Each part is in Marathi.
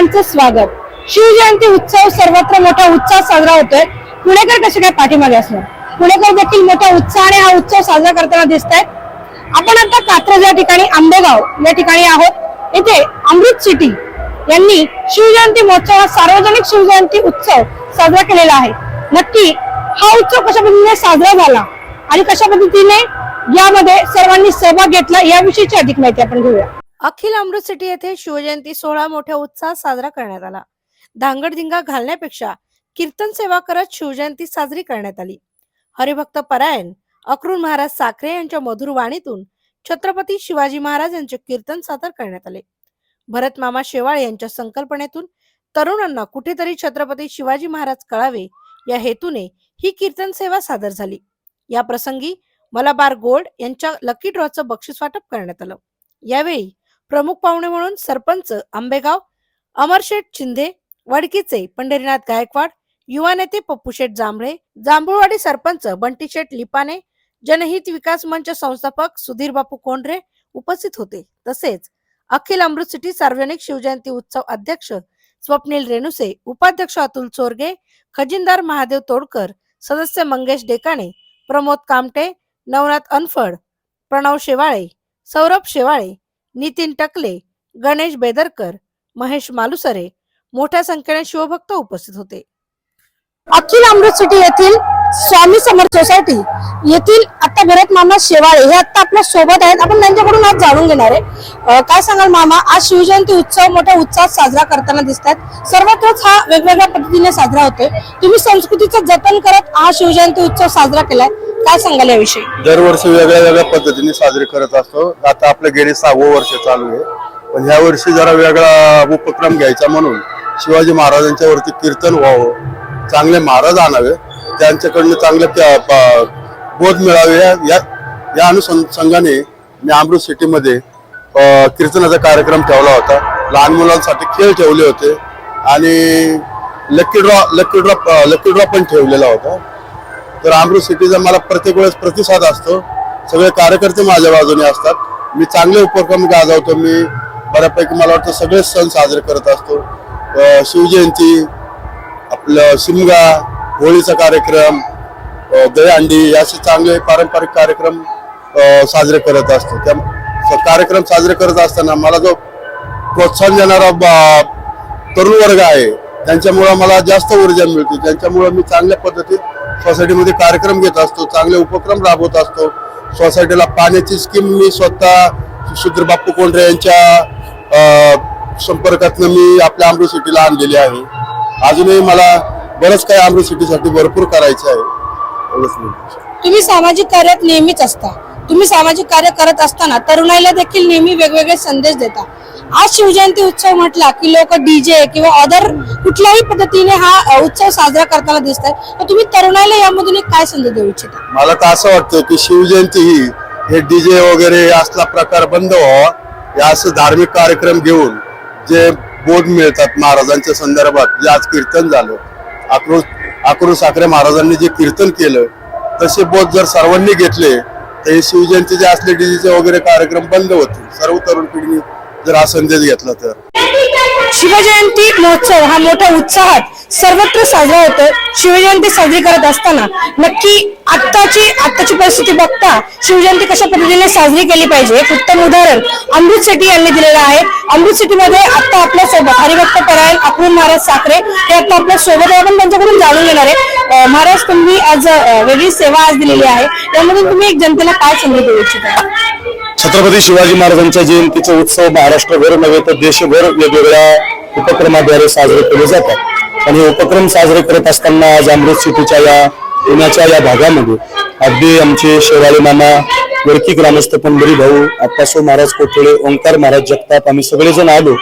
सर्वांचं स्वागत. शिवजयंती उत्सव सर्वत्र मोठा उत्साह साजरा होतोय. पुणेकर कसे काय पाठीमागे असणार? पुणेकर देखील मोठ्या उत्साहाने हा उत्सव साजरा करताना दिसत आहेत आपण आता कात्रज या ठिकाणी आंबेगाव या ठिकाणी आहोत. येथे अमृत सिटी यांनी शिवजयंती महोत्सव हा सार्वजनिक शिवजयंती उत्सव साजरा केलेला आहे. नक्की हा उत्सव कशा पद्धतीने साजरा झाला आणि कशा पद्धतीने यामध्ये सर्वांनी सहभाग घेतला याविषयीची अधिक माहिती आपण घेऊया. अखिल अमृत सिटी येथे शिवजयंती सोहळा मोठ्या उत्साहात साजरा करण्यात आला. धांगडधिंगा घालण्यापेक्षा कीर्तन सेवा करत शिवजयंती साजरी करण्यात आली. हरिभक्त परायण अक्रूर महाराज साखरे यांच्या मधुर वाणीतून छत्रपती शिवाजी महाराज यांचे कीर्तन सादर करण्यात आले. भरत मामा शेवाळे यांच्या संकल्पनेतून तरुणांना कुठेतरी छत्रपती शिवाजी महाराज कळावे या हेतूने ही कीर्तन सेवा सादर झाली. या प्रसंगी मलाबार गोल्ड यांच्या लकी ड्रॉचं बक्षीस वाटप करण्यात आलं. यावेळी प्रमुख पाहुणे म्हणून सरपंच आंबेगाव अमरशेठ शिंदे वडकीचे पंढरीनाथ गायकवाड युवा नेते पप्पूशेठ जांभळे जांभूळवाडी सरपंच बंटीशेठ लिपाने जनहित विकास मंच संस्थापक सुधीर बापू कोंढरे उपस्थित होते. तसेच अखिल अमृत सिटी सार्वजनिक शिवजयंती उत्सव अध्यक्ष स्वप्नील रेणुसे उपाध्यक्ष अतुल चोरगे खजिनदार महादेव तोडकर सदस्य मंगेश डेकाणे प्रमोद कामटे नवनाथ अनफड प्रणव शेवाळे सौरभ शेवाळे नितीन टकले गणेश बेदरकर महेश मालुसरे मोठ्या संख्येने शिवभक्त उपस्थित होते. अखिल अमृत सिटी येथील स्वामी समर्थ सोसायटी येथील आता भरत मामा शेवाळे हे आता आपल्यासोबत आहेत. आपण त्यांच्याकडून आज जाणून घेणार आहे. काय सांगाल मामा? आज शिवजयंती उत्सव मोठ्या उत्साहात साजरा करताना दिसत आहेत. सर्वत्रच हा वेगवेगळ्या पद्धतीने साजरा होतोय. तुम्ही संस्कृतीचं जतन करत हा शिवजयंती उत्सव साजरा केलाय. काय सांगाल याविषयी? दरवर्षी वेगळ्या वेगळ्या पद्धतीने साजरी करत असतो. आता आपलं गेले सहावं वर्ष चालू आहे. पण ह्या वर्षी जरा वेगळा उपक्रम घ्यायचा म्हणून शिवाजी महाराजांच्या वरती कीर्तन व्हावं. चांगले महाराज आणावे. त्यांच्याकडनं चांगलं त्या- बोध मिळावे या या- या अनुषंगाने मी अमृत सिटीमध्ये कीर्तनाचा कार्यक्रम ठेवला होता. लहान मुलांसाठी खेळ ठेवले होते आणि lucky draw lucky draw lucky draw पण ठेवलेला होता. तर अमृत सिटीचा मला प्रत्येक वेळेस प्रतिसाद असतो. सगळे कार्यकर्ते माझ्या बाजूने असतात. मी चांगले उपक्रम गाजवतो. मी बऱ्यापैकी मला वाटतं सगळे सण साजरे करत असतो. शिवजयंती आपलं शिमगा होळीचा कार्यक्रम दहीहंडी असे चांगले पारंपरिक कार्यक्रम साजरे करत असतो. त्या कार्यक्रम साजरे करत असताना मला जो प्रोत्साहन देणारा तरुण वर्ग आहे त्यांच्यामुळं मला जास्त ऊर्जा मिळते. त्यांच्यामुळं मी चांगल्या पद्धतीत सोसायटीमध्ये कार्यक्रम घेत असतो चांगले उपक्रम राबवत असतो. सोसायटीला पाण्याची स्कीम मी स्वतः सुधीर बाप्पू कोंढरे यांच्या संपर्कातनं मी आपल्या अमृत सिटीला आणलेली आहे. अजूनही मला बरंच काही अमृत सिटीसाठी भरपूर करायचं आहे. एवढंच मी तुम्ही सामाजिक कार्यात नेहमीच असता. तुम्ही सामाजिक कार्य करत असताना तरुणाईला देखील नेहमी वेगवेगळे संदेश देता. आज शिवजयंती उत्सव म्हटला की लोक डीजे किंवा अदर कुठल्याही पद्धतीने हा उत्सव साजरा करताना दिसत आहे तर तुम्ही तरुणाईला यामधून एक काय संदेश देऊ इच्छिता? मला तर असं वाटतं की शिवजयंती ही हे डीजे वगैरे असला प्रकार बंद व्हावा हे असं धार्मिक कार्यक्रम घेऊन जे बोध मिळतात महाराजांच्या संदर्भात जे आज कीर्तन झालं आक्रोश आक्रोश साखरे महाराजांनी जे कीर्तन केलं तसे बोध जर सर्वांनी घेतले तर हे शिवजयंतीचे असले डीजेचे वगैरे कार्यक्रम बंद होतील. सर्व तरुण पिढीने जर हा संदेश घेतला तर. शिवजयंती महोत्सव हा मोठ्या उत्साहात सर्वत्र साजरा होतो शिवजयंती साजरी करत असताना नक्की आत्ताची आत्ताची परिस्थिती बघता शिवजयंती कशा पद्धतीने साजरी केली पाहिजे एक उत्तम उदाहरण अमृत सिटी यांनी दिलेलं आहे. अमृत सिटीमध्ये आता आपल्यासोबत हरिभक्त परायण अक्रूर महाराज साखरे हे आता आपल्यासोबत आहे आपण त्यांच्याकडून जाणून घेणार आहे. महाराज तुम्ही आज वेगळी सेवा आज दिलेली आहे. त्यामधून तुम्ही एक जनतेला काय संधी देऊ इच्छिता? छत्रपती शिवाजी महाराजांच्या जयंतीचा उत्सव महाराष्ट्रभर नव्हे तर देशभर वेगवेगळ्या उपक्रमाद्वारे साजरे केले जातात. आणि उपक्रम साजरे करत असताना आज अमृत सिटीच्या या पुण्याच्या या भागामध्ये अगदी आमचे शेवाळे मामा वडकी ग्रामस्थ पंढरी भाऊ आप्पासो महाराज कोठळे ओंकार महाराज जगताप आम्ही सगळेजण आलो.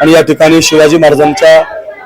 आणि या ठिकाणी शिवाजी महाराजांच्या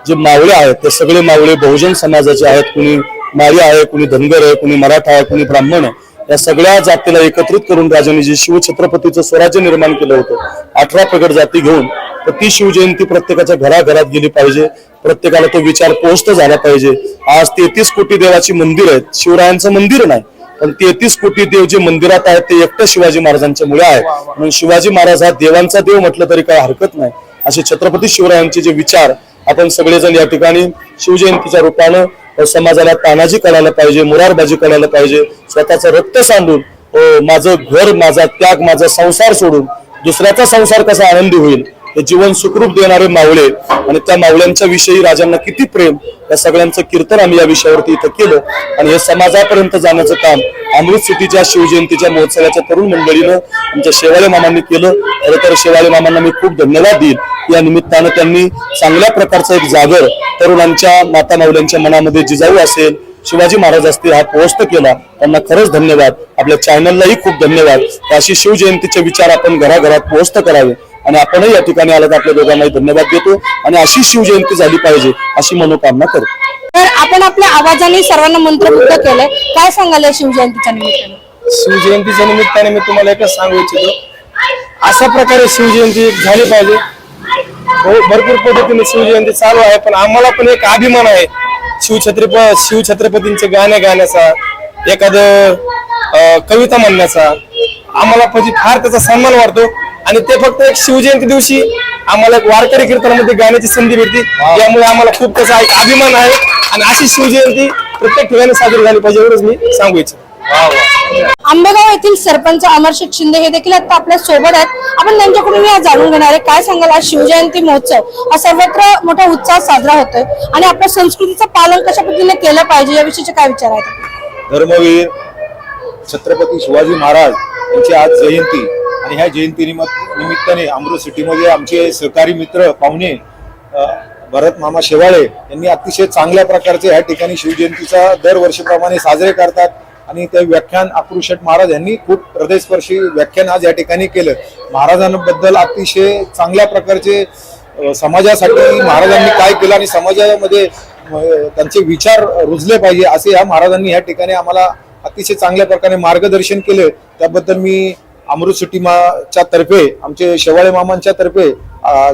जे मावळे आहेत ते सगळे मावळे बहुजन समाजाचे आहेत. कुणी माळी आहे कुणी धनगर आहे कुणी मराठा आहे कुणी ब्राह्मण आहे. या सगळ्या जातीला एकत्रित करून राजांनी जे शिवछत्रपतीचं स्वराज्य निर्माण केलं होतं अठरा प्रगट जाती घेऊन तर ती शिवजयंती प्रत्येकाच्या घराघरात गेली पाहिजे. प्रत्येकाला तो विचार पोहोचत झाला पाहिजे. आज तेहतीस कोटी देवाची मंदिर आहेत. शिवरायांचं मंदिर नाही पण तेहतीस कोटी देव जे मंदिरात आहेत ते एकटं शिवाजी महाराजांच्या मुळे आहे म्हणून शिवाजी महाराज हा देवांचा देव म्हटलं तरी काही हरकत नाही. असे छत्रपती शिवरायांचे जे विचार आपण सगळेजण या ठिकाणी शिवजयंतीच्या रूपानं समाजाला तानाजी करायला पाहिजे मुरारबाजी करायला पाहिजे. स्वतःचं रक्त सांडून माझं घर माझा त्याग माझा संसार सोडून दुसऱ्याचा संसार कसा आनंदी होईल? हे जीवन सुखरूप देणारे मावळे आणि त्या मावळ्यांच्या विषयी राजांना किती प्रेम या सगळ्यांचं कीर्तन आम्ही या विषयावरती इथं केलं. आणि हे समाजापर्यंत जाण्याचं काम अमृत सिटीच्या शिवजयंतीच्या महोत्सवाच्या तरुण मंडळीनं आमच्या शेवाळे मामांनी केलं. खरं तर शेवाळे मामांना मी खूप धन्यवाद देईल या निमित्तानं त्यांनी चांगल्या प्रकारचं एक जागर तरुणांच्या माता माऊल्यांच्या मनामध्ये जिजाऊ असेल शिवाजी महाराज असतील हा पोस्ट केला. त्यांना खरंच धन्यवाद. आपल्या चॅनललाही खूप धन्यवाद. अशी शिवजयंतीचे विचार आपण घराघरात पोस्ट करावे. आणि आपणही या ठिकाणी आलात आपल्या दोघांनाही धन्यवाद देतो आणि अशी शिवजयंती झाली पाहिजे अशी मनोकामना करतो. तर आपण आपल्या आवाजाने सर्वांना मंत्रमुग्ध केलंय. काय सांगाल या शिवजयंतीच्या निमित्ताने? शिवजयंतीच्या निमित्ताने मी तुम्हाला एकच सांगू इच्छितो. अशा प्रकारे शिवजयंती झाली पाहिजे. हो भरपूर पद्धतीने शिवजयंती चालू आहे पण आम्हाला पण एक अभिमान आहे. शिवछत्रप शिवछत्रपतींचे गाणे गाण्याचा एखादं अं, कविता म्हणण्याचा. आम्हाला म्हणजे फार त्याचा सन्मान वाटतो आणि ते फक्त एक शिवजयंती दिवशी आम्हाला एक वारकरी कीर्तनामध्ये गाण्याची संधी भेटते. यामुळे आम्हाला खूप त्याचा एक अभिमान आहे. आणि अशी शिवजयंती प्रत्येक ठिकाणी साजरी झाली पाहिजे एवढंच मी सांगू इच्छितो. आंबेगाव येथील सरपंच अमरशेठ शिंदे हे देखील आता आपल्यासोबत आहेत. आपण त्यांच्याकडून या जाणून घेणार आहे. काय सांगाल आज शिवजयंती महोत्सव? हा सर्वत्र मोठा उत्साह साजरा होतोय. आणि आपल्या संस्कृतीचं पालन कशा पद्धतीने केलं पाहिजे? याविषयीचे काय विचार आहेत? धर्मवीर छत्रपती शिवाजी महाराज यांची आज जयंती. आणि ह्या जयंती निमित्त निमित्ताने अमृत सिटीमध्ये आमचे सहकारी मित्र पाहुणे भरत मामा शेवाळे यांनी अतिशय चांगल्या प्रकारचे ह्या ठिकाणी शिवजयंतीचा दरवर्षीप्रमाणे साजरे करतात. आणि ते व्याख्यान अक्रुशेठ महाराज यांनी खूप हृदयस्पर्शी व्याख्यान आज या ठिकाणी केलं. महाराजांबद्दल अतिशय चांगल्या प्रकारचे समाजासाठी महाराजांनी काय केलं आणि समाजामध्ये त्यांचे विचार रुजले पाहिजे असे या महाराजांनी या ठिकाणी आम्हाला अतिशय चांगल्या प्रकारे मार्गदर्शन केले. त्याबद्दल मी अमृत सिटीमाच्या तर्फे आमचे शेवाळे मामांच्या तर्फे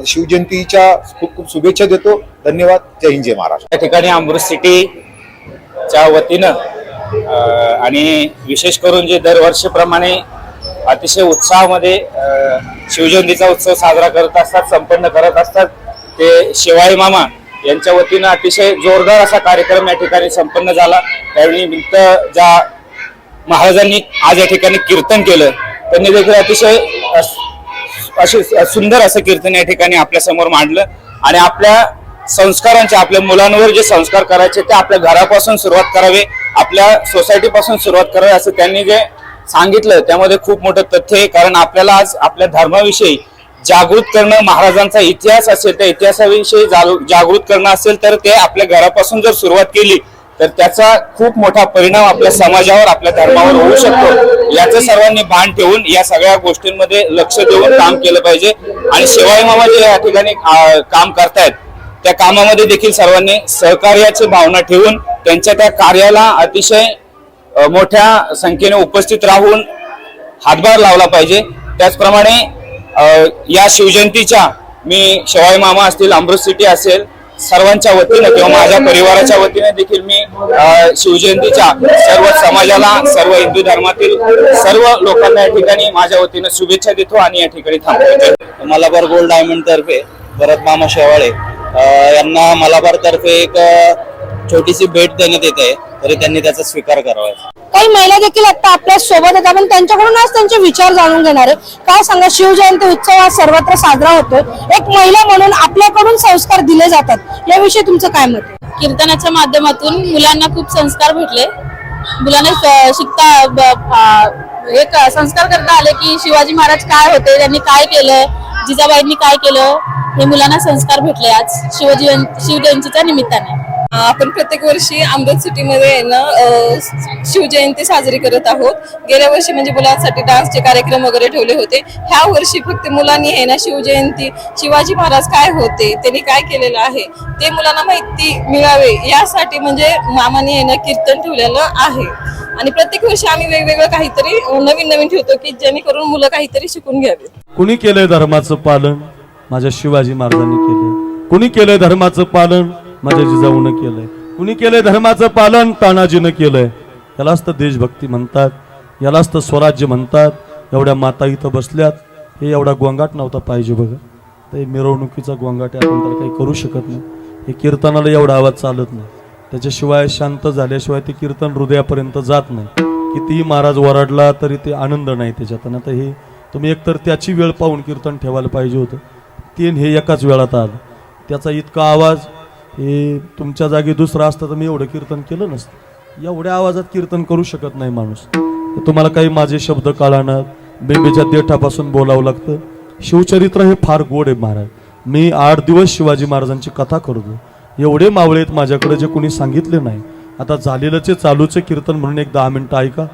शिवजयंतीच्या खूप खूप शुभेच्छा देतो. धन्यवाद. जय हिंद जय महाराष्ट्र. या ठिकाणी अमृत सिटीच्या वतीनं आणि विशेष करून जे दरवर्षीप्रमाणे अतिशय उत्साहामध्ये शिवजयंतीचा उत्सव साजरा करत असतात संपन्न करत असतात ते शिवाई मामा यांच्या वतीनं अतिशय जोरदार असा कार्यक्रम या ठिकाणी संपन्न झाला. त्यावेळी निमित्त ज्या महाराजांनी आज या ठिकाणी कीर्तन केलं त्यांनी देखील अतिशय असे सुंदर असं कीर्तन या ठिकाणी आपल्यासमोर मांडलं. आणि आपल्या संस्कारांचे आपल्या मुलांवर जे संस्कार करायचे ते आपल्या घरापासून सुरुवात करावे आपल्या सोसायटीपासून सुरुवात करावी असं त्यांनी जे सांगितलं त्यामध्ये खूप मोठं तथ्य आहे. कारण आपल्याला आज आपल्या धर्माविषयी जागृत करणं महाराजांचा इतिहास असेल त्या इतिहासाविषयी जागृ- जागृत करणं असेल तर ते आपल्या घरापासून जर सुरुवात केली तर त्याचा खूप मोठा परिणाम आपल्या समाजावर आपल्या धर्मावर होऊ शकतो. याचं सर्वांनी भान ठेवून या सगळ्या गोष्टींमध्ये लक्ष देऊन काम केलं पाहिजे. आणि शिवाई मामा जे या ठिकाणी काम करतायत त्या कामामध्ये देखील सर्वांनी सहकार्याची भावना ठेवून त्यांच्या त्या कार्याला अतिशय मोठ्या संख्येने उपस्थित राहून हातभार लावला पाहिजे. त्याचप्रमाणे या शिवजयंतीच्या मी शिवाई मामा असतील अमृत सिटी असेल सर्वांच्या वतीनं किंवा माझ्या परिवाराच्या वतीने देखील मी शिवजयंतीच्या सर्व समाजाला सर्व हिंदू धर्मातील सर्व लोकांना या ठिकाणी माझ्या वतीनं शुभेच्छा देतो आणि या ठिकाणी थांबतो. मलाबार गोल्ड डायमंड तर्फे भरत मामा शेवाळे यांना मलाबार तर्फे एक छोटीशी भेट देण्यात येत आहे तरी त्यांनी त्याचा स्वीकार करावा. काही महिला देखील आता आपल्यासोबत आहेत. आपण त्यांच्याकडून आज त्यांचे विचार जाणून घेणार आहे. काय सांगा शिवजयंती उत्सव हा सर्वत्र साजरा होतोय. एक महिला म्हणून आपल्याकडून संस्कार दिले जातात. याविषयी तुमचं काय मत आहे? कीर्तनाच्या माध्यमातून मुलांना खूप संस्कार भेटले. मुलांना श- शिकता ब- आ- एक संस्कार करता आले की शिवाजी महाराज काय होते त्यांनी काय केलं जिजाबाईंनी काय केलं हे मुलांना संस्कार भेटले आज शिवजयं शिवजयंतीच्या निमित्ताने. आपण प्रत्येक वर्षी अमृत सिटीमध्ये ना शिवजयंती साजरी करत आहोत. गेल्या वर्षी म्हणजे मुलांसाठी डान्सचे कार्यक्रम वगैरे ठेवले होते. ह्या वर्षी फक्त मुलांनी आहे ना शिवजयंती शिवाजी महाराज काय होते त्यांनी काय केलेलं आहे ते मुलांना माहिती मिळावे यासाठी म्हणजे मामाने आहे ना कीर्तन ठेवलेलं आहे. आणि प्रत्येक वर्षी आम्ही वेगवेगळं काहीतरी नवीन नवीन ठेवतो की जेणेकरून मुलं काहीतरी शिकून घ्यावे. कुणी केलंय धर्माचं पालन? माझ्या शिवाजी महाराजांनी केलंय. कुणी केलंय धर्माचं पालन? माझ्या जिजाऊनं केलंय. कुणी केलंय धर्माचं पालन? तानाजीनं केलंय. यालाच तर देशभक्ती म्हणतात. यालाच तर स्वराज्य म्हणतात. एवढ्या माता इथं बसल्यात. हे एवढा गोंगाट नव्हता पाहिजे बघा. हे मिरवणुकीचा गोंगाट आहे. आपण त्याला काही करू शकत नाही. हे कीर्तनाला एवढा आवाज चालत नाही. त्याच्याशिवाय शांत झाल्याशिवाय ते कीर्तन हृदयापर्यंत जात नाही. कितीही महाराज वराडला तरी ते आनंद नाही त्याच्यात. आणि आता हे तुम्ही एकतर त्याची वेळ पाहून कीर्तन ठेवायला पाहिजे होतं. तीन हे एकाच वेळात आलं. त्याचा इतका आवाज हे तुमच्या जागी दुसरा असतं तर मी एवढं कीर्तन केलं नसतं. एवढ्या आवाजात कीर्तन करू शकत नाही माणूस. तुम्हाला काही माझे शब्द काळाणार बेबीच्या देठापासून बोलावं लागतं. शिवचरित्र हे फार गोड आहे महाराज. मी आठ दिवस शिवाजी महाराजांची कथा करतो. एवढे मावळे आहेत माझ्याकडे जे कोणी सांगितले नाही. आता झालेलंचे चालूचे कीर्तन म्हणून एक दहा मिनटं ऐका.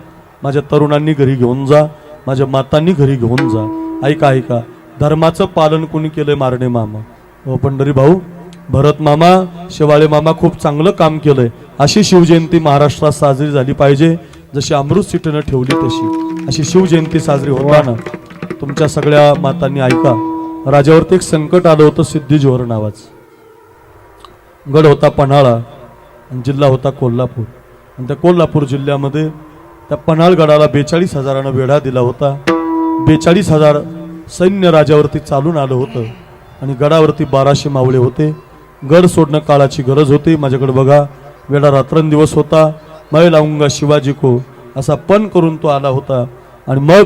माझ्या तरुणांनी घरी घेऊन जा. माझ्या मातांनी घरी घेऊन जा. ऐका ऐका. धर्माचं पालन कोणी केलंय मारणे मामा? हो पंढरी भाऊ भरत मामा शेवाळे मामा खूप चांगलं काम केलंय. अशी शिवजयंती महाराष्ट्रात साजरी झाली पाहिजे. जशी अमृत सिटीनं ठेवली तशी. अशी शिवजयंती साजरी होताना तुमच्या सगळ्या मातांनी ऐका. राजावरती एक संकट आलं होतं सिद्धी जोहर नावाचं. गड होता पन्हाळा आणि जिल्हा होता कोल्हापूर. आणि त्या कोल्हापूर जिल्ह्यामध्ये त्या पन्हाळ गडाला बेचाळीस हजारानं वेढा दिला होता. बेचाळीस हजार सैन्य राजावरती चालून आलं होतं आणि गडावरती बाराशे मावळे होते. गड सोडणं काळाची गरज होती. माझ्याकडे बघा वेळा रात्रंदिवस होता. मय लावूंगा शिवाजी को असा पण करून तो आला होता. आणि मग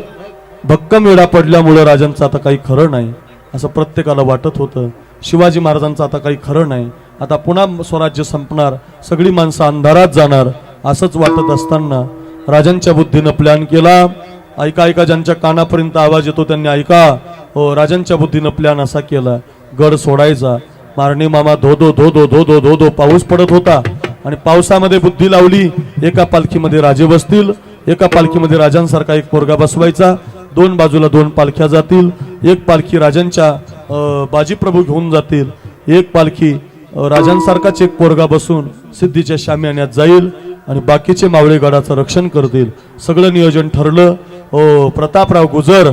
भक्कम वेळा पडल्यामुळं राजांचं आता काही खरं नाही असं प्रत्येकाला वाटत होतं. शिवाजी महाराजांचं आता काही खरं नाही. आता पुन्हा स्वराज्य संपणार सगळी माणसं अंधारात जाणार असंच वाटत असताना राजांच्या बुद्धीनं प्लॅन केला. ऐका ऐका ज्यांच्या कानापर्यंत आवाज येतो त्यांनी ऐका. हो राजांच्या बुद्धीनं प्लॅन असा केला. गड सोडायचा. मारणी मामा धो धो धो धो पाऊस पडत होता. आणि पावसामध्ये बुद्धी लावली. एका पालखीमध्ये राजे बसतील. एका पालखीमध्ये राजांसारखा एक पोरगा बसवायचा. दोन बाजूला दोन पालख्या जातील. एक पालखी राजांच्या बाजीप्रभू घेऊन जातील. एक पालखी राजांसारखाच एक पोरगा बसून सिद्धीच्या शाम्यान्यात जाईल. आणि बाकीचे मावळे गडाचं रक्षण करतील. सगळं नियोजन ठरलं. हो प्रतापराव गुजर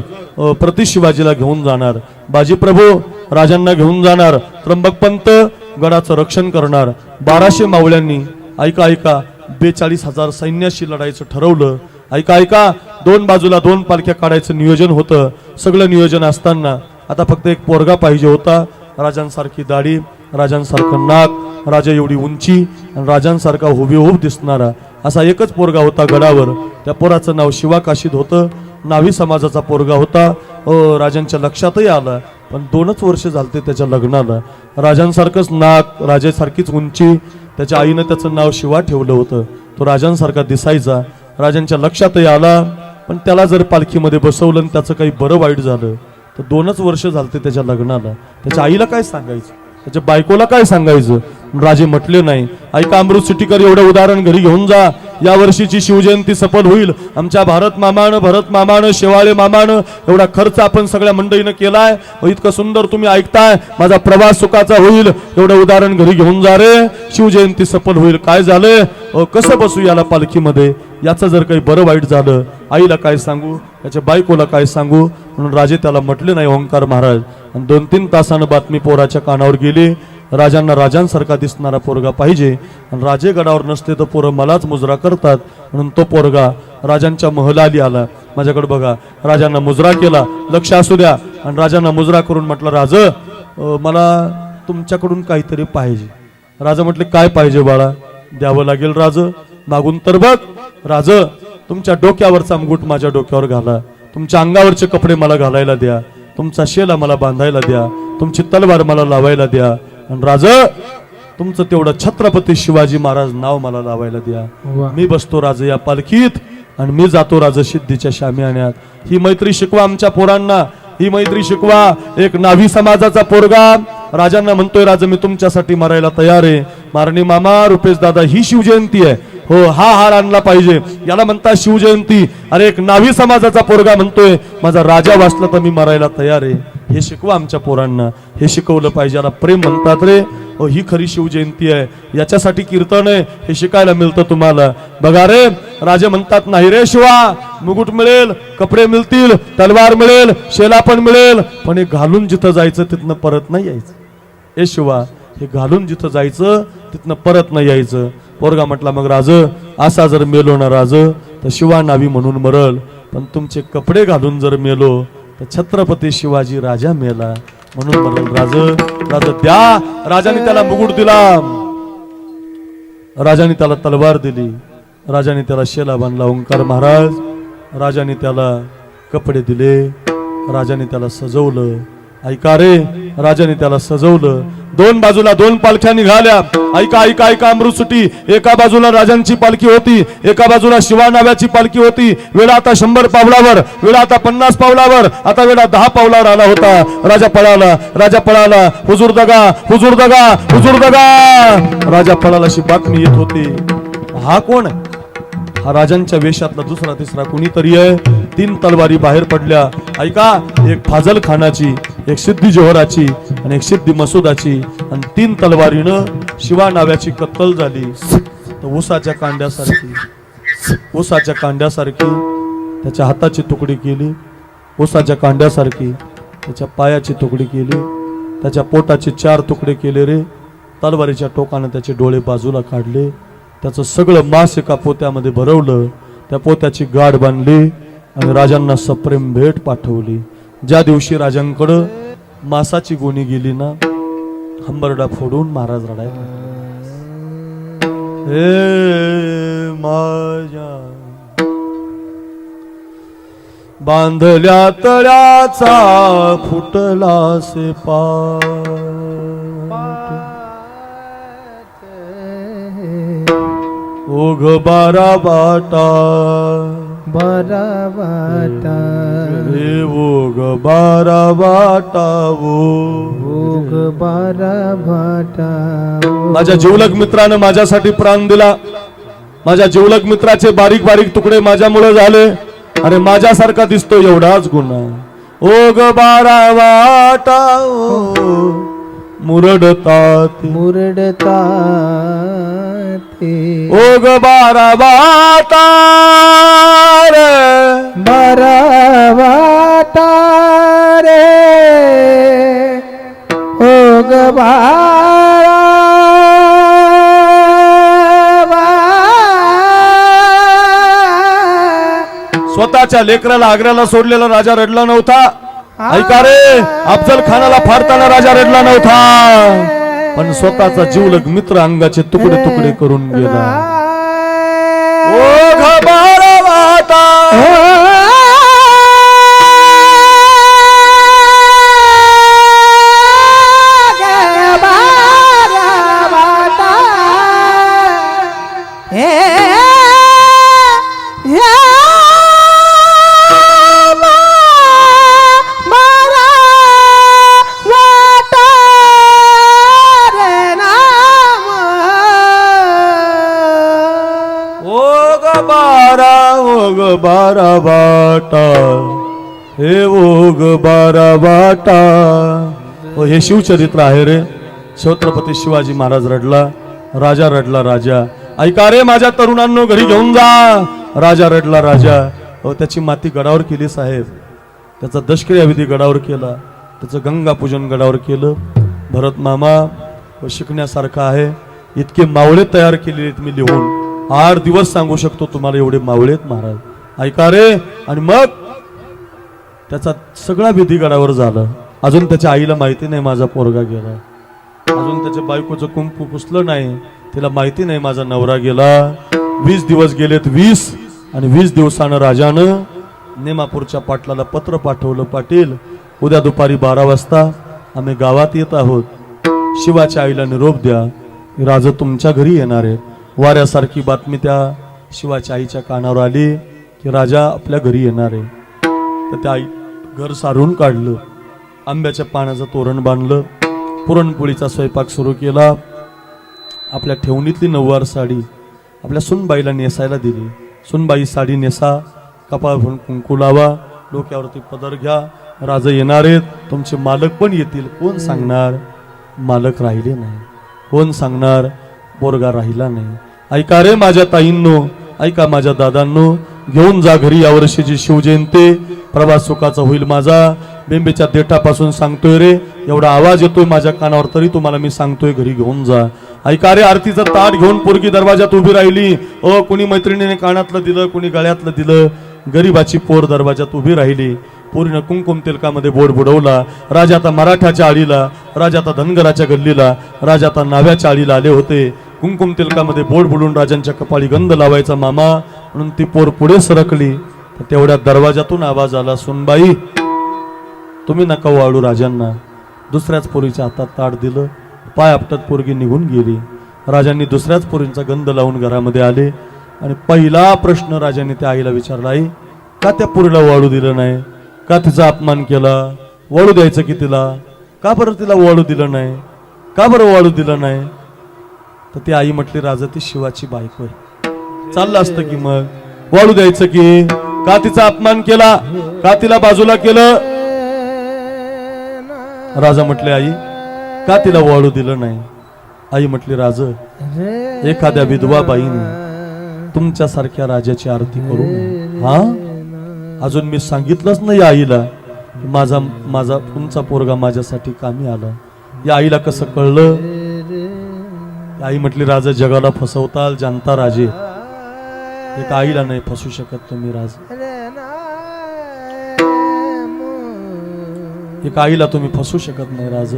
प्रति शिवाजीला घेऊन जाणार. बाजीप्रभू राजांना घेऊन जाणार. त्र्यंबकपंत गडाचं रक्षण करणार. बाराशे मावळ्यांनी ऐका ऐका बेचाळीस हजार सैन्याशी लढायचं ठरवलं. ऐका ऐका दोन बाजूला दोन पालख्या काढायचं नियोजन होतं. सगळं नियोजन असताना आता फक्त एक पोरगा पाहिजे होता राजांसारखी दाढी. राजांसारखं नाक राजा एवढी उंची आणि राजांसारखा हुबेहूब दिसणारा असा एकच पोरगा होता गडावर. त्या पोराचं नाव शिवा काशीद होतं. नावी समाजाचा पोरगा होता. अ, राजांच्या लक्षातही आला पण दोनच वर्ष झालते त्याच्या लग्नाला. राजांसारखंच नाक राजासारखीच उंची त्याच्या आईनं त्याचं नाव शिवा ठेवलं होतं. तो राजांसारखा दिसायचा. राजांच्या लक्षातही आला पण त्याला जर पालखीमध्ये बसवलं आणि त्याचं काही बरं वाईट झालं तर दोनच वर्ष झालते त्याच्या लग्नाला. त्याच्या आईला काय सांगायचं? त्याच्या बायकोला काय सांगायचं? राजे म्हटले नाही. ऐका अमृत सिटीकर एवढं उदाहरण घरी घेऊन जा. या वर्षीची शिवजयंती सफल होईल. आमच्या भारत मामानं भरत मामानं शेवाळे मामानं एवढा खर्च आपण सगळ्या मंडळीनं केलाय. इतकं सुंदर तुम्ही ऐकताय. माझा प्रवास सुखाचा होईल. एवढं उदाहरण घरी घेऊन जा रे. शिवजयंती सफल होईल. काय झालंय? कसं बसू याला पालखीमध्ये? याचं जर काही बरं वाईट झालं आईला काय सांगू? त्याच्या बायकोला काय सांगू? म्हणून राजे त्याला म्हटले नाही ओंकार महाराज. आणि दोन तीन तासानं बातमी पोराच्या कानावर गेली. राजांना राजांसारखा दिसणारा पोरगा पाहिजे. आणि राजे गडावर नसते तर पोरं मलाच मुजरा करतात. म्हणून तो पोरगा राजांच्या महलाली आला. माझ्याकडे बघा राजांना मुजरा केला. लक्ष असू द्या. आणि राजांना मुजरा करून म्हटलं राज मला तुमच्याकडून काहीतरी पाहिजे. राजा म्हटले काय पाहिजे बाळा? द्यावं लागेल राज. मागून तर बघ. राज तुमच्या डोक्यावरचा अंगूट माझ्या डोक्यावर घाला. तुमच्या अंगावरचे कपडे मला घालायला द्या. तुमचा शेला मला बांधायला द्या तुमची तलवार मला लावायला द्या. आणि राज तुमचं तेवढं छत्रपती शिवाजी महाराज नाव मला लावायला द्या. मी बसतो राज या पालखीत आणि मी जातो राज सिद्धीच्या शामियाण्यात. ही मैत्री शिकवा आमच्या पोरांना ही मैत्री शिकवा. एक नाभी समाजाचा पोरगा. राजांना म्हणतोय राजा मी तुमच्यासाठी मरायला तयार आहे. मारणी मामा रुपेश दादा ही शिवजयंती आहे. हो हा हार आणला पाहिजे. याला म्हणतात शिवजयंती. अरे एक नावी समाजाचा पोरगा म्हणतोय. माझा राजा वाचला तर मी मरायला तयार आहे. हे शिकवा आमच्या पोरांना. हे शिकवलं पाहिजे. याला प्रेम म्हणतात रे. हो ही खरी शिवजयंती आहे. याच्यासाठी कीर्तन आहे. हे शिकायला मिळतं तुम्हाला. बघा रे राजे म्हणतात नाही रे शिवा. मुकुट मिळेल कपडे मिळतील तलवार मिळेल शेला पण मिळेल. पण हे घालून जिथं जायचं तिथनं परत नाही यायचं. हे शिवा हे घालून जिथं जायचं तिथनं परत नाही यायचं. पोरगा म्हटला मग राज असा जर मेलो ना राज तर शिवा नावी म्हणून मरल. पण तुमचे कपडे घालून जर मेलो तर छत्रपती शिवाजी राजा मेला म्हणून मरल राज. राज द्या. राजाने त्याला मुकुट दिला. राजाने त्याला तलवार दिली. राजाने त्याला शेला बांधला ओंकार महाराज. राजाने त्याला कपडे दिले. राजाने त्याला सजवलं. ऐका रे राजाने त्याला सजवलं. दोन बाजूला दोन पालख्या निघाल्या. ऐका ऐका ऐका अमृत सुटी. एका बाजूला राजांची पालखी होती. एका बाजूला शिवा नाव्याची पालखी होती. वेळा आता शंभर पावलावर वेळा आता पन्नास पावलावर आता वेळा दहा पावलावर आला होता. राजा पळाला राजा पळाला. हुजूर दगा हुजूर दगा हुजूर दगा. राजा पळाला अशी बातमी येत होती. हा कोण? हा राजांच्या वेशातला दुसरा तिसरा कुणीतरी आहे? तीन तलवारी बाहेर पडल्या. ऐका एक फाजल खानाची एक सिद्धी जोहराची आणि एक सिद्धी मसुदाची आणि तीन तलवारीनं शिवा नाव्याची कत्तल झाली. तर ऊसाच्या कांड्यासारखी ऊसाच्या कांड्यासारखी त्याच्या हाताची तुकडी केली. ऊसाच्या कांड्यासारखी त्याच्या पायाची तुकडी केली. त्याच्या पोटाचे चार तुकडे केले रे. तलवारीच्या टोकानं त्याचे डोळे बाजूला काढले. त्याचं सगळं मास एका पोत्यामध्ये भरवलं. त्या पोत्याची गाठ बांधली आणि राजांना सप्रेम भेट पाठवली. ज्या दिवशी राजांकडं मासाची गोणी गेली ना हंबरडा फोडून महाराज रडायला हे माझ्या बांधल्या तळ्याचा फुटला से पाट ओघ बारा बाटा. बारा बाटा रे ओघ बारा बाटा ओ बारा बाटा माझ्या जिवलग मित्रानं माझ्यासाठी प्राण दिला. माझ्या जिवलग मित्राचे बारीक बारीक तुकडे माझ्यामुळे झाले. अरे माझ्यासारखा दिसतो एवढाच गुन्हा. ओघ बारा वाटा ओ मुरडतात. मुरडता ते ओघ बारा वाटा रे बारा स्वतःच्या लेकराला आग्र्याला सोडलेला राजा रडला नव्हता. ऐका रे अफजल खानाला फाडताना राजा रडला नव्हता. पण स्वतःचा जीवलग मित्र अंगाचे तुकडे तुकडे करून गेला. ओ ओग ग बारा वाटा. हे ओ ग बारा वाटा. हे शिवचरित्र आहे रे. छत्रपती शिवाजी महाराज रडला. राजा रडला राजा. ऐका रे माझ्या तरुणांनो घरी घेऊन जा. राजा रडला राजा. अहो त्याची माती गडावर केली साहेब. त्याचा दशक्रियाविधी गडावर केला. त्याचं गंगा पूजन गडावर केलं. भरत मामा व शिकण्यासारखं आहे. इतके मावळे तयार केले आहेत मी लिहून. आठ दिवस सांगू शकतो तुम्हाला एवढे मावळे महाराज. ऐका रे आणि मग? त्याचा सगळा विधी गडावर झाला. अजून त्याच्या आईला माहिती नाही माझा पोरगा गेला. अजून त्याच्या बायकोचं कुंकू पुसलं नाही. तिला माहिती नाही माझा नवरा गेला. वीस दिवस गेलेत वीस आणि वीस दिवसानं राजानं नेमापूरच्या पाटलाला पत्र पाठवलं पाटील उद्या दुपारी बारा वाजता आम्ही गावात येत आहोत. शिवाच्या आईला निरोप द्या. राज तुमच्या घरी येणार आहे. वाऱ्यासारखी बातमी त्या शिवाच्या आईच्या कानावर आली की राजा आपल्या घरी येणार आहे. तर त्या आई घर सारून काढलं आंब्याच्या पाण्याचं तोरण बांधलं पुरणपोळीचा स्वयंपाक सुरू केला आपल्या ठेवणीतली नऊवार साडी आपल्या सुनबाईला नेसायला दिली. सुनबाई साडी नेसा कपाळ कुंकू लावा डोक्यावरती पदर घ्या राजा येणार आहेत तुमचे मालक पण येतील कोण सांगणार? मालक राहिले नाही. कोण सांगणार? पोरगा राहिला नाही. ऐका रे माझ्या ताईंनो ऐका माझ्या दादांनो घेऊन जा घरी यावर्षीची शिवजयंती. प्रवास सुखाचा होईल माझा. बेंबेच्या देठापासून सांगतोय रे एवढा आवाज येतोय माझ्या कानावर तरी तुम्हाला मी सांगतोय घरी घेऊन जा. ऐका रे आरतीचं ताट घेऊन पोरगी दरवाजात उभी राहिली. अ कुणी मैत्रिणीने कानातलं दिलं कुणी गळ्यातलं दिलं. गरीबाची पोर दरवाजात उभी राहिली. पूर्ण कुंकुम तिलकामध्ये बोट बुडवला. राजा आता मराठ्याच्या आळीला राजा आता धनगराच्या गल्लीला राजा आता नाव्याच्या आळीला आले होते. कुंकुम तिलकामध्ये बोट बुडून राजांच्या कपाळी गंध लावायचा मामा म्हणून ती पोर पुढे सरकली. तर तेवढ्या दरवाजातून आवाज आला सुनबाई तुम्ही नका वाळू राजांना. दुसऱ्याच पोरीच्या हातात ताट दिलं पाय आपटत पोरगी निघून गेली. राजांनी दुसऱ्याच पोरींचा गंध लावून घरामध्ये आले आणि पहिला प्रश्न राजांनी त्या आईला विचारला आई का त्या पोरीला वाळू दिलं नाही? का तिचा अपमान केला? वाळू द्यायचं की तिला? का बरं तिला वाळू दिलं नाही? का बरं वाळू दिलं नाही? तर ती आई म्हटली राजा ती शिवाची बायको आहे. चाललं असतं की मग? वाढू द्यायचं की? का तिचा अपमान केला? का तिला बाजूला केलं? राजा म्हटले आई का तिला वाळू दिलं नाही? आई म्हटली राज एखाद्या विधवा बाईने तुमच्यासारख्या राजाची आरती करू नये. हा? अजून मी सांगितलंच नाही आईला माझा माझा तुमचा पोरगा माझ्यासाठी कामी आला. या आईला कसं कळलं? आई म्हटली राजा जगाला फसवताल जाणता राजे. एक आईला नाही फसू शकत तुम्ही राज. एक आईला तुम्ही फसू शकत नाही राज.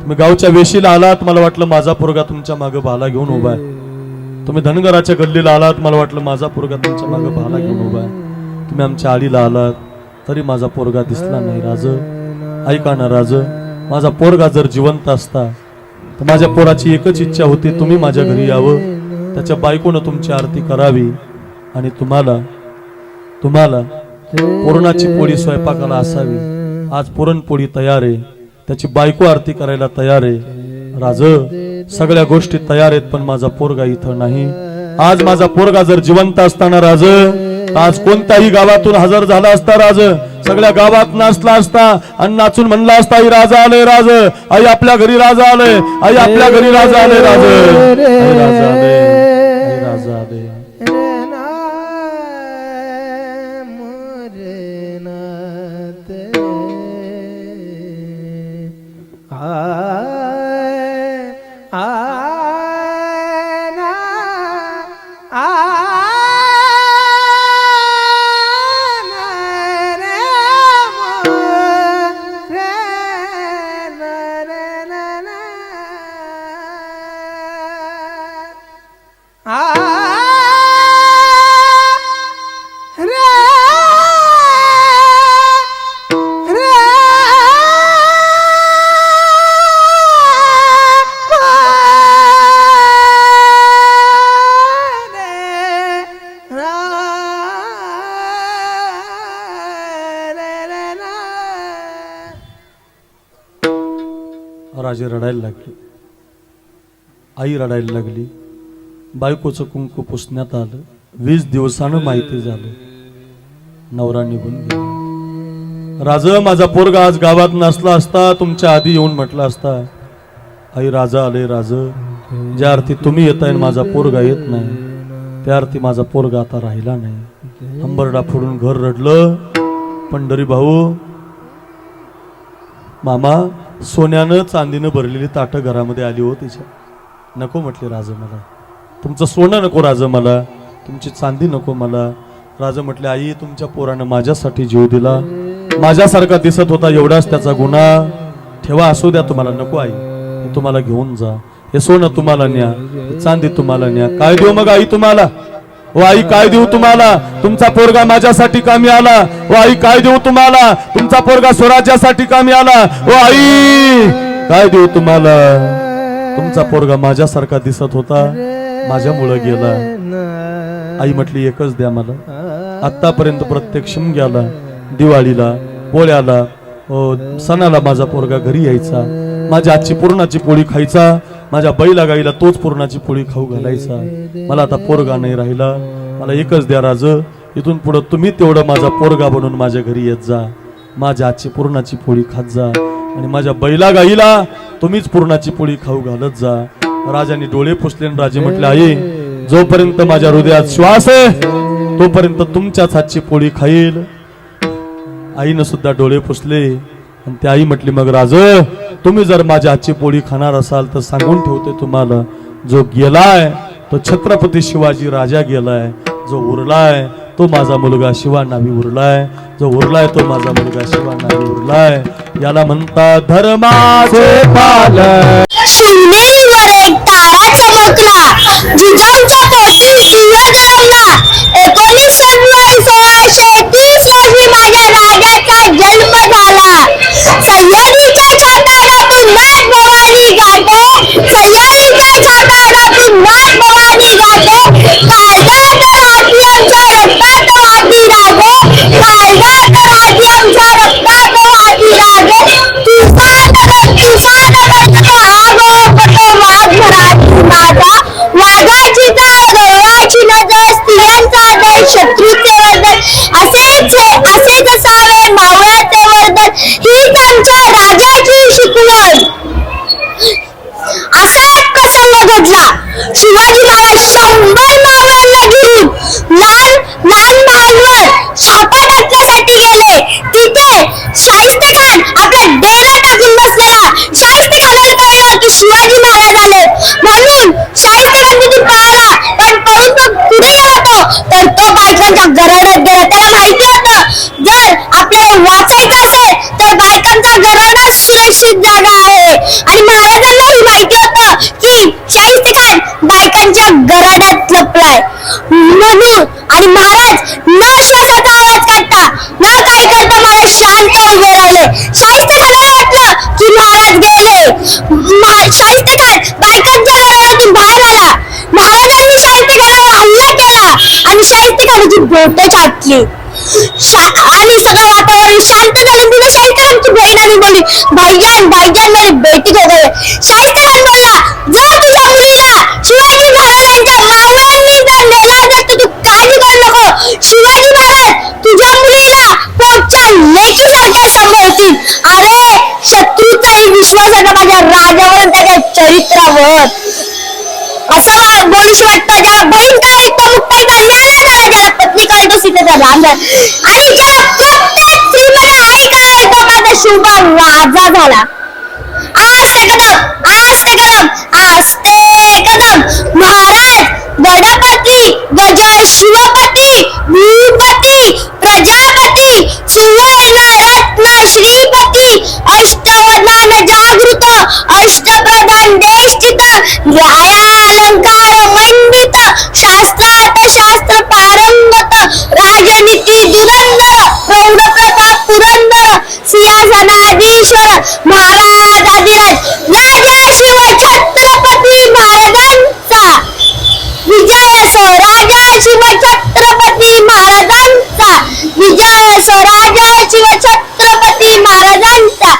तुम्ही गावच्या वेशीला आलात मला वाटलं माझा पोरगा तुमच्या मागे भाला घेऊन उभा आहे. तुम्ही धनगराच्या गल्लीला आलात मला वाटलं माझा पोरगा तुमच्या मागे भाला घेऊन उभा आहे. तुम्ही आमच्या आडीला आलात तरी माझा पोरगा दिसला नाही राज. ऐका ना राज. माझा पोरगा जर जिवंत असता माझ्या पोराची एकच इच्छा होती तुम्ही माझ्या घरी यावं. त्याच्या बायकोनं तुमची आरती करावी. आणि तुम्हाला तुम्हाला पुरणाची पोळी स्वयंपाकाला असावी. आज पुरणपोळी तयार आहे. त्याची बायको आरती करायला तयार आहे. राज सगळ्या गोष्टी तयार आहेत पण माझा पोरगा इथं नाही. आज माझा पोरगा जर जिवंत असताना राज आज कोणत्याही गावातून हजर झाला असता राज सगळ्या गावात नाचला असता आणि नाचून म्हणला असता आई राजा आले राज. आई आपल्या घरी राजा आले. आई आपल्या घरी राजा आले राज. राजे रडायला लागली. आई रडायला लागली. बायकोचं कुंकू पुसण्यात आलं. वीस दिवसानं माहिती झालं. नवरा निघून गेला. राज माझा पोरगा आज गावात नसला असता तुमच्या आधी येऊन म्हटला असता आई राजा आले राज. ज्या अर्थी तुम्ही येत आहे माझा पोरगा येत नाही त्या अर्थी माझा पोरगा आता राहिला नाही. अंबरडा फोडून घर रडलं. पंढरी भाऊ मामा सोन्यानं चांदीनं भरलेली ताटं घरामध्ये आली हो तिच्या. नको म्हटले राजा मला. तुमचं सोनं नको राजा मला. तुमची चांदी नको मला. राजा म्हटले आई तुमच्या पोरानं माझ्यासाठी जीव दिला. माझ्यासारखा दिसत होता एवढाच त्याचा गुन्हा. ठेवा असू द्या तुम्हाला. नको आई. तुम्हाला घेऊन जा. हे सोनं तुम्हाला न्या. हे चांदी तुम्हाला न्या. काय देऊ मग आई तुम्हाला? ओ आई काय देऊ तुम्हाला? तुमचा पोरगा माझ्यासाठी कामी आला. ओ आई काय देऊ तुम्हाला? तुमचा पोरगा स्वराज्यासाठी कामी आला. ओ आई काय देऊ तुम्हाला? तुमचा पोरगा माझ्यासारखा दिसत होता माझ्यामुळं गेला. आई म्हटली एकच द्या मला. आतापर्यंत प्रत्येक शिमग्याला दिवाळीला पोळ्याला सणाला माझा पोरगा घरी यायचा. माझ्या आजची पुरणाची पोळी खायचा. माझ्या बैला गाईला तोच पुरणाची पोळी खाऊ घालायचा. मला आता पोरगा नाही राहिला. मला एकच द्या राज. इथून पुढं तुम्ही तेवढं माझा पोरगा बनून माझ्या घरी येत जा. माझ्या आजची पुरणाची पोळी खात जा. आणि माझ्या बैला गाईला तुम्हीच पुरणाची पोळी खाऊ घालत जा. राजाने डोळे पुसले आणि राजे म्हटले आई जोपर्यंत माझ्या हृदयात श्वास आहे तोपर्यंत तुमच्याच हातची पोळी खाईल. आईनं सुद्धा डोळे पुसले. आणि त्या आई म्हटली मग राज तुम्ही जर माझ्या हातची पोळी खाणार असाल तर सांगून ठेवते तुम्हाला जो गेलाय तो छत्रपती शिवाजी राजा गेलाय जो उरलाय तो माझा मुलगा शिवा नावी उरलाय जो उरलाय तो माझा मुलगा शिवा नाही उरलाय. याला म्हणतात धर्माचे पालन एक तारा चमकला जिजाऊच्या पोटी एकोणीस जानेवारी सोळाशे तीस रोजी माझ्या राजाचा जन्म झाला सह्याद्रीच्या छाताडातून नाथ भवानी गाते सह्याद्रीच्या छाताडातून नाथ भवानी गाते काळजात राहती आमच्या रक्तात वाहती रागे काळजात राहती आमच्या रक्तात वाहती रागे तुफान तुफान करतो हा गोपतो वाघ मराठी माझा वाघाची टाळ गवळाची नजर स्त्रियांचा आदर शत्रूचे वर्धन असेच हे असेच असावे मावळाचे वर्धन हीच आमच्या राजाची शिकवण असा एक प्रसंग घडला शिवाजी महाराज शंभर मावळ्यांना घेऊन लहान लहान महालवर छापा टाकण्यासाठी गेले तिथे शाहिस्ते खान आपला डेरा टाकून बसलेला शाहिस्ते खानाला कळलं की शिवाजी महाराज आले म्हणून शाहिस्ते खान तिथून पळाला पण पळून तो कुठे गेला तो तर तो बायकांच्या घराण्यात गेला त्याला माहिती होतं जर आपल्याला वाचायचं असेल तर बायकांचा घराणा सुरक्षित जागा आहे आणि महाराजांनाही माहिती होतं की शाहिस्ते खान बायकांच्या घराण्यात लपलाय म्हणून आणि महाराज न श्वासाचा आवाज काढता न काय करता महाराज शांत उभे राहिले शाहिस्ते खानाला वाटलं की महाराज गेले महा- शाहिस्ते खान बायकांच्या घराण्यातून बाहेर आला महाराजांनी शाहिस्ते खानावर हल्ला केला आणि शाहिस्ते बोट चाटली आणि सगळं वातावरण शांत झालं. तिथे शाहिस्ते खानची बहीण आणि बोलली भाईजान भाईजान मेरे बेटी को गए शाहिस्ते खान बोलला जा तुझ्या मुलीला शिवाजी महाराजांच्या मावळ्यांनी जर नेला तर तू काळजी करू नको. शिवाजी महाराज तुझ्या मुलीला पोटच्या लेकीसारख्या सांभाळतील. अरे शत्रूचाही विश्वास आहे माझ्या राजावर त्याच्या चरित्रावर. असं बोलूशी वाटतं ज्याला बहीण काय तो मुक्ताईचा न्याय झाला ज्याला पत्नी काय तो सीतेचा राम झाला आणि ज्याला प्रत्येक स्त्रीमध्ये आई काय तो माझा शुभ राजा झाला. आस्ते कदम आस्ते कदम आस्ते कदम. महाराज गणपती गज शिवपती भूपती प्रजापती सुवर्ण रत्न श्रीपती अष्टवधान जागृत अष्टप्रधान देशचित सिंहासनाधीश्वर महाराजाधिराज राजा शिव छत्रपती महाराजांचा. विजय असो राजा शिव छत्रपती महाराजांचा. विजय असो राजा शिव छत्रपती महाराजांचा.